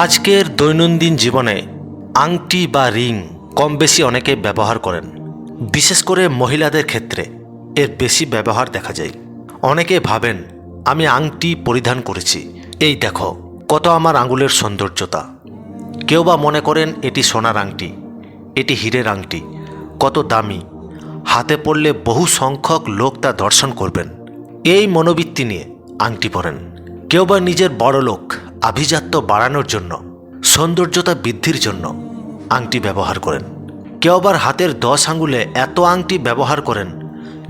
আজকের দৈনন্দিন জীবনে আংটি বা রিং কম বেশি অনেকে ব্যবহার করেন। বিশেষ করে মহিলাদের ক্ষেত্রে এর বেশি ব্যবহার দেখা যায়। অনেকে ভাবেন, আমি আংটি পরিধান করেছি। এই দেখো, কত আমার আঙুলের সৌন্দর্যতা। কেউ বা মনে করেন, এটি সোনার আংটি, এটি হীরের আংটি, কত দামি। হাতে পড়লে বহু সংখ্যক লোক তা দর্শন করবেন। এই মনোবৃত্তি নিয়ে আংটি পরেন। কেউ বা নিজের বড় লোক আভিজাত্য বাড়ানোর জন্য, সৌন্দর্যতা বৃদ্ধির জন্য আংটি ব্যবহার করেন। কেউ আবার হাতের দশ আঙুলে এত আংটি ব্যবহার করেন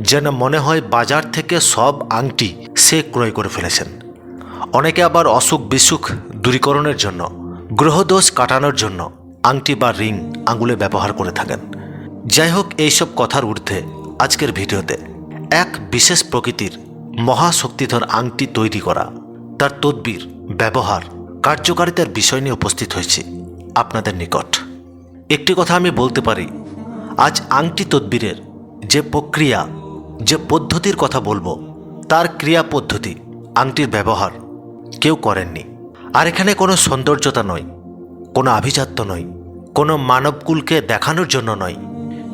যেন মনে হয় বাজার থেকে সব আংটি সে ক্রয় করে ফেলেছেন। অনেকে আবার অসুখ বিসুখ দূরীকরণের জন্য গ্রহদোষ কাটানোর জন্য আংটি বা রিং আঙ্গুলে ব্যবহার করে থাকেন। যাই হোক, এইসব কথার ঊর্ধ্বে আজকের ভিডিওতে এক বিশেষ প্রকৃতির মহাশক্তিধর আংটি তৈরি করা, তার তদবির ব্যবহার কার্যকারিতার বিষয় নিয়ে উপস্থিত হয়েছি আপনাদের নিকট। একটি কথা আমি বলতে পারি, আজ আংটি তদবিরের যে প্রক্রিয়া, যে পদ্ধতির কথা বলব, তার ক্রিয়া পদ্ধতি, আংটির ব্যবহার কেউ করেননি। আর এখানে কোনো সৌন্দর্যতা নয়, কোনো আভিজাত্য নয়, কোনো মানবকুলকে দেখানোর জন্য নয়।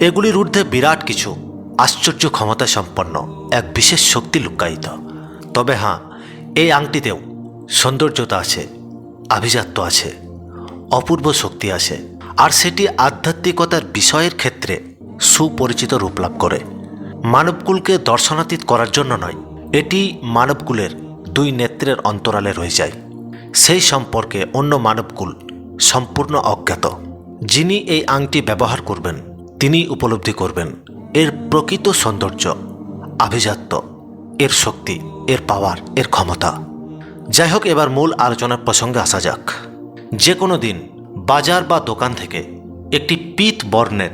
এগুলির ঊর্ধ্বে বিরাট কিছু আশ্চর্য ক্ষমতা সম্পন্ন এক বিশেষ শক্তি লুক্কায়িত তবে হ্যাঁ এই আংটিতেও সৌন্দর্যতা আছে, আভিজাত্য আছে, অপূর্ব শক্তি আছে, আর সেটি আধ্যাত্মিকতার বিষয়ের ক্ষেত্রে সুপরিচিত রূপ লাভ করে। মানবকুলকে দর্শনাতীত করার জন্য নয়, এটি মানবকুলের দুই নেত্রের অন্তরালে রয়ে যায়। সেই সম্পর্কে অন্য মানবকুল সম্পূর্ণ অজ্ঞাত। যিনি এই আংটি ব্যবহার করবেন, তিনি উপলব্ধি করবেন, এর প্রকৃত সৌন্দর্য, আভিজাত্য, এর শক্তি, এর পাওয়ার, এর ক্ষমতা। যাই হোক এবার মূল আলোচনার প্রসঙ্গে আসা যাক। যে কোনো দিন বাজার বা দোকান থেকে একটি পিত বর্ণের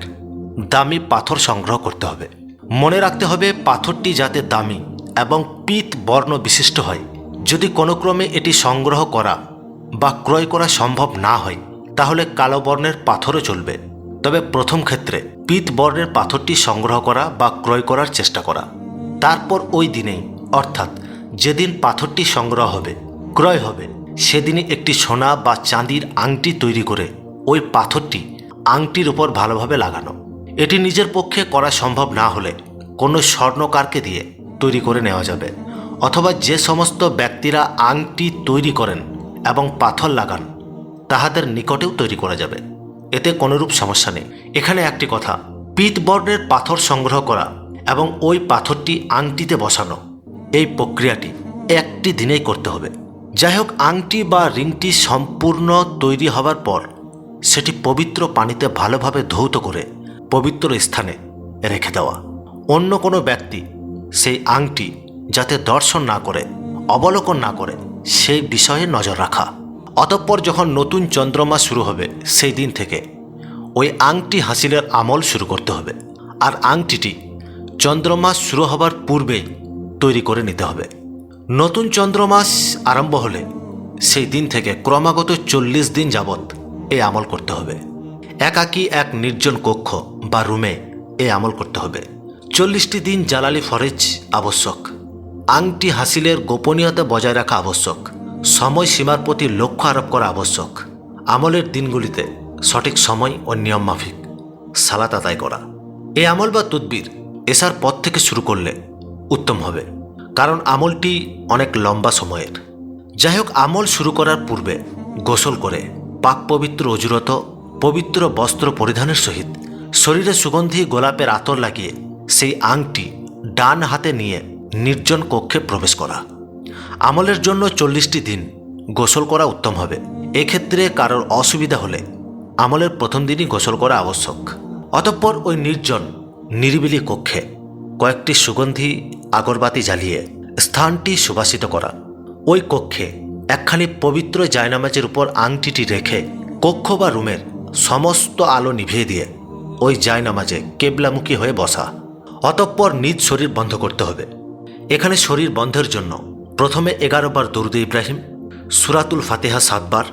দামি পাথর সংগ্রহ করতে হবে। মনে রাখতে হবে, পাথরটি যাতে দামি এবং পিত বর্ণ বিশিষ্ট হয়। যদি কোনো ক্রমে এটি সংগ্রহ করা বা ক্রয় করা সম্ভব না হয়, তাহলে কালো বর্ণের পাথরও চলবে। তবে প্রথম ক্ষেত্রে পিত বর্ণের পাথরটি সংগ্রহ করা বা ক্রয় করার চেষ্টা করা। তারপর ওই দিনেই, অর্থাৎ যেদিন পাথরটি সংগ্রহ হবে, ক্রয় হবে, সেদিনই একটি সোনা বা চাঁদির আংটি তৈরি করে ওই পাথরটি আংটির উপর ভালোভাবে লাগানো। এটি নিজের পক্ষে করা সম্ভব না হলে কোনো স্বর্ণকারকে দিয়ে তৈরি করে নেওয়া যাবে, অথবা যে সমস্ত ব্যক্তিরা আংটি তৈরি করেন এবং পাথর লাগান, তাহাদের নিকটেও তৈরি করা যাবে। এতে কোনোরূপ সমস্যা নেই। এখানে একটি কথা পিত বর্ণের পাথর সংগ্রহ করা এবং ওই পাথরটি আংটিতে বসানো। এই প্রক্রিয়াটি একটি দিনেই করতে হবে। যাই হোক আংটি বা রিংটি সম্পূর্ণ তৈরি হবার পর সেটি পবিত্র পানিতে ভালোভাবে ধৌত করে পবিত্র স্থানে রেখে দেওয়া। অন্য কোনো ব্যক্তি সেই আংটি যাতে দর্শন না করে, অবলোকন না করে, সেই বিষয়ে নজর রাখা। অতঃপর যখন নতুন চন্দ্রমা শুরু হবে, সেই দিন থেকে ওই আংটি হাসিলের আমল শুরু করতে হবে। আর আংটিটি চন্দ্রমাস শুরু হবার পূর্বেই তৈরি করে নিতে হবে। নতুন চন্দ্রমাস আরম্ভ হলে সেই দিন থেকে ক্রমাগত চল্লিশ দিন যাবৎ এ আমল করতে হবে। একাকী এক নির্জন কক্ষ বা রুমে এ আমল করতে হবে। চল্লিশটি দিন জালালি ফরেজ আবশ্যক। আংটি হাসিলের গোপনীয়তা বজায় রাখা আবশ্যক। সময় সীমার প্রতি লক্ষ্য আরোপ করা আবশ্যক। আমলের দিনগুলিতে সঠিক সময় ও নিয়ম মাফিক সালাত আদায় করা। এ আমল বা তদবির এসার পর থেকে শুরু করলে উত্তম হবে। কারণ আমলটি অনেক লম্বা সময়ের। যাই হোক আমল শুরু করার পূর্বে গোসল করে, পাক পবিত্র অজুরত, পবিত্র বস্ত্র পরিধানের সহিত শরীরে সুগন্ধি, গোলাপের আতর লাগিয়ে সেই আংটি ডান হাতে নিয়ে নির্জন কক্ষে প্রবেশ করা। আমলের জন্য চল্লিশটি দিন গোসল করা উত্তম হবে। এক্ষেত্রে কারোর অসুবিধা হলে আমলের প্রথম দিনই গোসল করা আবশ্যক। অতঃপর ওই নির্জন, নিরিবিলি কক্ষে কয়েকটি সুগন্ধি আগরবাতি জ্বালিয়ে স্থানটি সুবাসিত করা। ওই কক্ষে একখানি পবিত্র জায়নামাজের উপর আংটিটি রেখে কক্ষ বা রুমের সমস্ত আলো নিভিয়ে দিয়ে ওই জায়নামাজে কেবলামুখী হয়ে বসা। অতঃপর নিজ শরীর বন্ধ করতে হবে। এখানে শরীর বন্ধের জন্য প্রথমে এগারো বার দরুদ ইব্রাহিম, সুরাতুল ফাতেহা সাতবার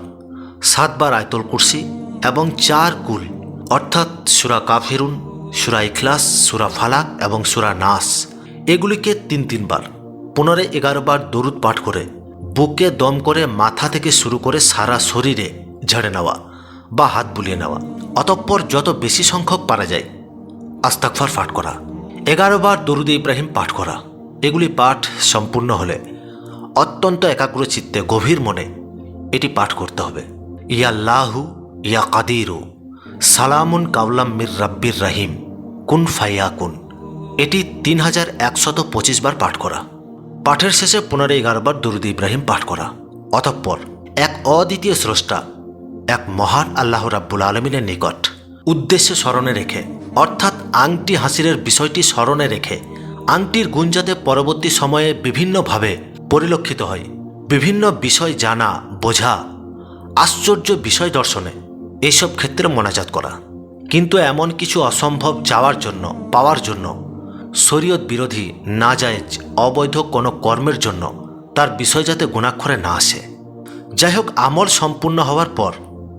সাতবার আয়তল কুরসি এবং চার কুল, অর্থাৎ সুরা কাফেরুন সুরা ইখলাস, সুরা ফালাক এবং সুরা নাস। এগুলিকে তিন তিনবার পুনরায় এগারো বার দরুদ পাঠ করে, বুকে দম করে মাথা থেকে শুরু করে সারা শরীরে ঝেড়ে নেওয়া বা হাত বুলিয়ে নেওয়া। অতঃপর যত বেশি সংখ্যক পারা যায় আস্তাকফার পাঠ করা। এগারো বার দরুদ ইব্রাহিম পাঠ করা। এগুলি পাঠ সম্পূর্ণ হলে অত্যন্ত একাগ্র চিত্তে গভীর মনে এটি পাঠ করতে হবে। ইয়া ইয়াল্লাহু ইয়া কাদিরু সালামুন কাউলাম মির রাব্বির রাহিম, কুন ফাইয়া কুন। এটি তিন হাজার একশত পঁচিশ বার পাঠ করা। পাঠের শেষে পুনরায় এগারো বার দরুদ ইব্রাহিম পাঠ করা। অতঃপর এক অদ্বিতীয় স্রষ্টা, এক মহান আল্লাহ রাব্বুল আলমিনের নিকট উদ্দেশ্য স্মরণে রেখে, অর্থাৎ আংটি হাসিরের বিষয়টি স্মরণে রেখে, আংটির গুণ যাতে পরবর্তী সময়ে বিভিন্নভাবে পরিলক্ষিত হয়। বিভিন্ন বিষয় জানা, বোঝা, আশ্চর্য বিষয় দর্শনে এইসব ক্ষেত্রে মোনাজাত করা। কিন্তু এমন কিছু অসম্ভব চাওয়ার জন্য, পাওয়ার জন্য, শরীয়ত বিরোধী না জায়েজ অবৈধ কোনো কর্মের জন্য তার বিষয় যাতে গুণাক্ষরে না আসে। যাই হোক, আমল সম্পূর্ণ হওয়ার পর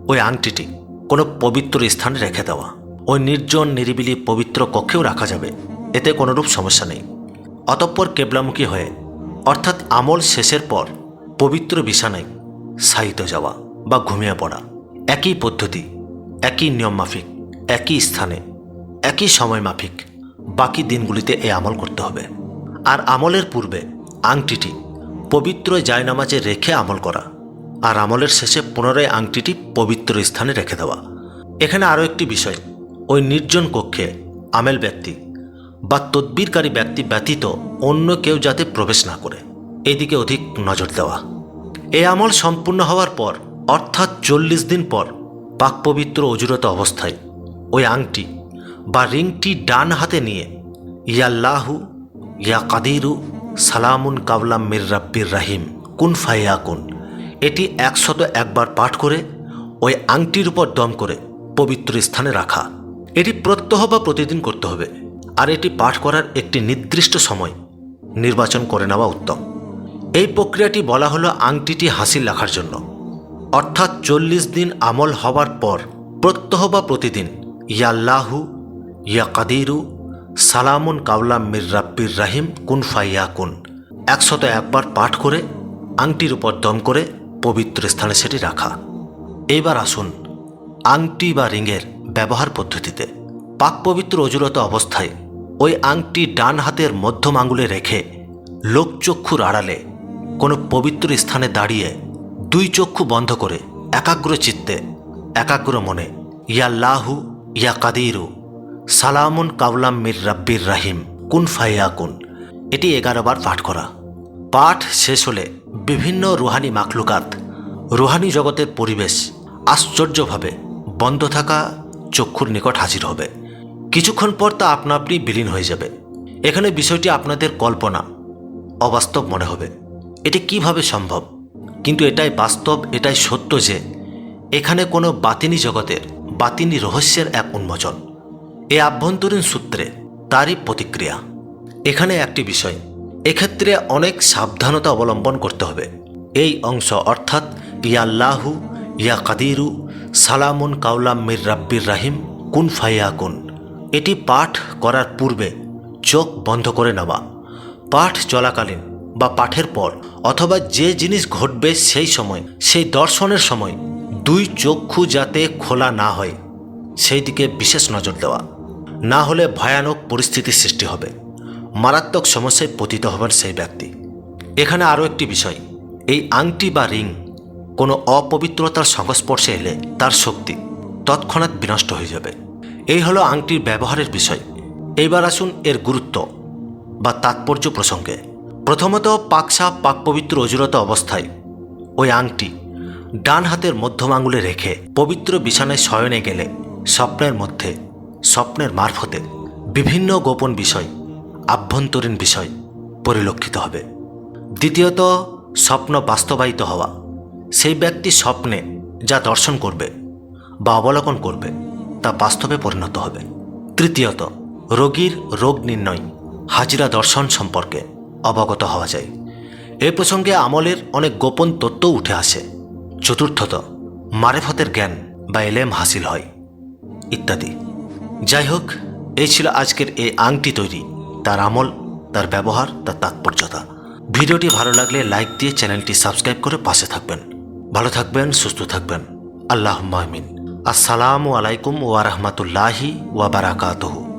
ওই আংটিটি কোনো পবিত্র স্থানে রেখে দেওয়া। ওই নির্জন, নিরিবিলি, পবিত্র কক্ষেও রাখা যাবে। এতে কোনোরূপ সমস্যা নেই। অতঃপর কেবলামুখী হয়ে, অর্থাৎ আমল শেষের পর পবিত্র বিছানায় শায়িত যাওয়া বা ঘুমিয়ে পড়া। একই পদ্ধতি, একই নিয়ম মাফিক, একই স্থানে, একই সময় মাফিক। বাকি দিনগুলিতে এ আমল করতে হবে। আর আমলের পূর্বে আংটিটি পবিত্র জায়নামাজে রেখে আমল করা আর আমলের শেষে পুনরায় আংটিটি পবিত্র স্থানে রেখে দেওয়া। এখানে আরও একটি বিষয়, ওই নির্জন কক্ষে আমেল ব্যক্তি বা তদ্বিরকারী ব্যক্তি ব্যতীত অন্য কেউ যাতে প্রবেশ না করে। এদিকে অধিক নজর দেওয়া। এ আমল সম্পূর্ণ হওয়ার পর অর্থাৎ চল্লিশ দিন পর পাক পবিত্র অজুরত অবস্থায় ওই আংটি বা রিংটি ডান হাতে নিয়ে ইয়াল্লাহু ইয়া কাদিরু, সালামুন কাবলাম মির রাব্বির রাহিম, কুন ফাইয়া কুন। এটি একশত একবার পাঠ করে ওই আংটির উপর দম করে পবিত্র স্থানে রাখা। এটি প্রত্যহ বা প্রতিদিন করতে হবে, আর এটি পাঠ করার একটি নির্দিষ্ট সময় নির্বাচন করে নেওয়া উত্তম। এই প্রক্রিয়াটি বলা হলো আংটিটি হাসিল রাখার জন্য। অর্থাৎ চল্লিশ দিন আমল হওয়ার পর, প্রত্যহ বা প্রতিদিন, ইয়াল্লাহু ইয়া কাদিরু সালামুন কাউলাম মির রাব্বির রাহিম, কুন ফাইয়া কুন। একশত একবার পাঠ করে, আংটির উপর দম করে, পবিত্র স্থানে সেটি রাখা। এইবার আসুন, আংটি বা রিংয়ের ব্যবহার পদ্ধতিতে। পাক পবিত্র অজুরত অবস্থায়, ওই আংটি ডান হাতের মধ্যম আঙুলে রেখে, লোকচক্ষুর আড়ালে, কোনো পবিত্র স্থানে দাঁড়িয়ে দুই চক্ষু বন্ধ করে, একাগ্র চিত্তে, একাগ্র মনে, ইয়া লাহু ইয়া কাদিরু, সালামুন কাউলাম মির রাব্বির রাহিম, কুন ফাইয়া কুন। এটি এগারো বার পাঠ করা। পাঠ শেষ হলে বিভিন্ন রুহানি মাখলুকাত, রুহানি জগতের পরিবেশ আশ্চর্যভাবে বন্ধ থাকা চক্ষুর নিকট হাজির হবে। কিছুক্ষণ পর তা আপনা আপনি বিলীন হয়ে যাবে। এখানে বিষয়টি আপনাদের কল্পনা, অবাস্তব মনে হবে। এটি কীভাবে সম্ভব? কিন্তু এটাই বাস্তব, এটাই সত্য যে এখানে কোনো বাতিনি জগতের, বাতিনি রহস্যের এক উন্মোচন। এ আভ্যন্তরীণ সূত্রে তারই প্রতিক্রিয়া। এখানে একটি বিষয়, এক্ষেত্রে অনেক সাবধানতা অবলম্বন করতে হবে। এই অংশ অর্থাৎ ইয়াল্লাহু ইয়া কাদিরু, সালামুন কাউলাম মির রাব্বির রাহিম, কুন ফাইয়া কুন। এটি পাঠ করার পূর্বে চোখ বন্ধ করে নেওয়া। পাঠ চলাকালীন বা পাঠের পর অথবা যে জিনিস ঘটবে সেই সময়, সেই দর্শনের সময় দুই চক্ষু যাতে খোলা না হয় সেই দিকে বিশেষ নজর দেওয়া। না হলে ভয়ানক পরিস্থিতির সৃষ্টি হবে। মারাত্মক সমস্যায় পতিত হবেন সেই ব্যক্তি। এখানে আরও একটি বিষয়, এই আংটি বা রিং কোনো অপবিত্রতার সংস্পর্শে এলে তার শক্তি তৎক্ষণাৎ বিনষ্ট হয়ে যাবে। এই হলো আংটির ব্যবহারের বিষয়। এইবার আসুন এর গুরুত্ব বা তাৎপর্য প্রসঙ্গে। প্রথমত পাকসা পাক পবিত্র অজুরত অবস্থায়। ওই আংটি ডান হাতের মধ্যম আঙুলে রেখে পবিত্র বিছানায় শয়নে গেলে স্বপ্নের মধ্যে, স্বপ্নের মারফতে বিভিন্ন গোপন বিষয়, আভ্যন্তরীণ বিষয় পরিলক্ষিত হবে। দ্বিতীয়ত, স্বপ্ন বাস্তবায়িত হওয়া। সেই ব্যক্তি স্বপ্নে যা দর্শন করবে বা অবলোকন করবে তা বাস্তবে পরিণত হবে। তৃতীয়ত, রোগীর রোগ নির্ণয়, হাজিরা দর্শন সম্পর্কে অবগত হওয়া যায়। এ প্রসঙ্গে আমলের অনেক গোপন তথ্য উঠে আসে। চতুর্থত, মারেফতের জ্ঞান বা এলেম হাসিল হয়, ইত্যাদি। যাই হোক, এই ছিল আজকের এই আংটি তৈরি, তার আমল, তার ব্যবহার, তার তাৎপর্যতা। ভিডিওটি ভালো লাগলে লাইক দিয়ে চ্যানেলটি সাবস্ক্রাইব করে পাশে থাকবেন। ভালো থাকবেন, সুস্থ থাকবেন। আল্লাহ মাহমিন আসসালামু আলাইকুম ওয়া রাহমাতুল্লাহি ওয়া বারাকাতুহু।